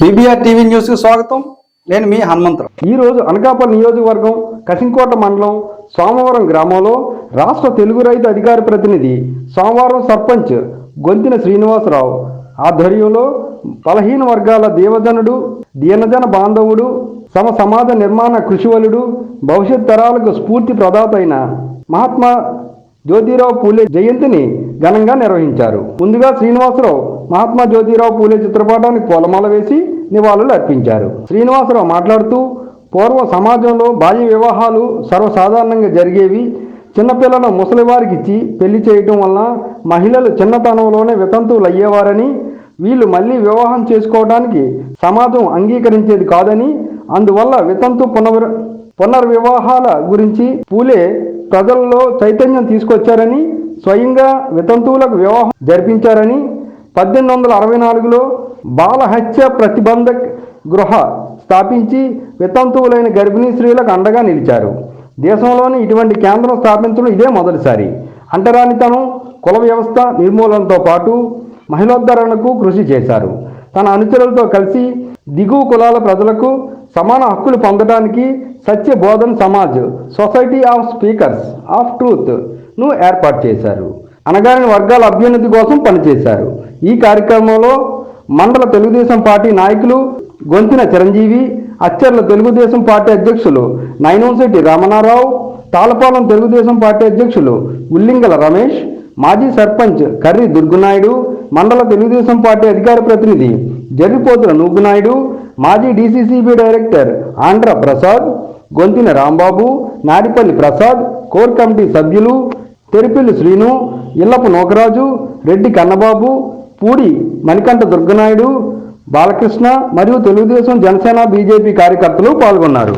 BBR TV న్యూస్కు స్వాగతం. నేను మీ హనుమంతరావు. ఈ రోజు అనకాపల్లి నియోజకవర్గం కసింకోట మండలం సోమవరం గ్రామంలో రాష్ట్ర తెలుగు రైతు అధికార ప్రతినిధి సోమవారం సర్పంచ్ గొంతిన శ్రీనివాసరావు ఆధ్వర్యంలో బలహీన వర్గాల దేవజనుడు దీనజన బాంధవుడు సమ సమాజ నిర్మాణ కృషివలుడు భవిష్యత్ తరాలకు స్ఫూర్తి ప్రదాత అయిన మహాత్మా జ్యోతిరావు పూలే జయంతిని ఘనంగా నిర్వహించారు. ముందుగా శ్రీనివాసరావు మహాత్మా జ్యోతిరావు పూలే చిత్రపటానికి పూలమాల వేసి నివాళులు అర్పించారు. శ్రీనివాసరావు మాట్లాడుతూ పూర్వ సమాజంలో బాల్య వివాహాలు సర్వసాధారణంగా జరిగేవి. చిన్నపిల్లలను ముసలివారికి ఇచ్చి పెళ్ళి చేయటం వలన మహిళలు చిన్నతనంలోనే వితంతువులు అయ్యేవారని వీళ్ళు మళ్ళీ వివాహం చేసుకోవడానికి సమాజం అంగీకరించేది కాదని అందువల్ల వితంతు పునర్ పునర్వివాహాల గురించి పూలే ప్రజల్లో చైతన్యం తీసుకొచ్చారని స్వయంగా వితంతువులకు వివాహం జరిపించారని పద్దెనిమిది వందల అరవై నాలుగులో బాల హత్య ప్రతిబంధక్ గృహ స్థాపించి వితంతువులైన గర్భిణీ స్త్రీలకు అండగా నిలిచారు. దేశంలోని ఇటువంటి కేంద్రం స్థాపించడం ఇదే మొదటిసారి. అంటరానితనం కుల వ్యవస్థ నిర్మూలనతో పాటు మహిళోద్ధరణకు కృషి చేశారు. తన అనుచరులతో కలిసి దిగువ కులాల ప్రజలకు సమాన హక్కులు పొందడానికి Satya Bodhan Samaj society of speakers of ట్రూత్ను ఏర్పాటు చేశారు. అనగారిన వర్గాల అభ్యున్నతి కోసం పనిచేశారు. ఈ కార్యక్రమంలో మండల తెలుగుదేశం పార్టీ నాయకులు గొంతిన చిరంజీవి అచ్చర్ల తెలుగుదేశం పార్టీ అధ్యక్షులు నైనంశెట్టి రామనారావు తాళపాలెం తెలుగుదేశం పార్టీ అధ్యక్షులు ఉల్లింగల రమేష్ మాజీ సర్పంచ్ కర్రి దుర్గునాయుడు మండల తెలుగుదేశం పార్టీ అధికార ప్రతినిధి జర్రిపోతుల నూగునాయుడు మాజీ DCCB director Andhra Prasad Gontina Rambabu Nadipalli Prasad core committee సభ్యులు తెరిపిల్లి శ్రీను ఇల్లపు నోకరాజు రెడ్డి కన్నబాబు పూడి మణికంఠ దుర్గనాయుడు బాలకృష్ణ మరియు తెలుగుదేశం జనసేన బీజేపీ కార్యకర్తలు పాల్గొన్నారు.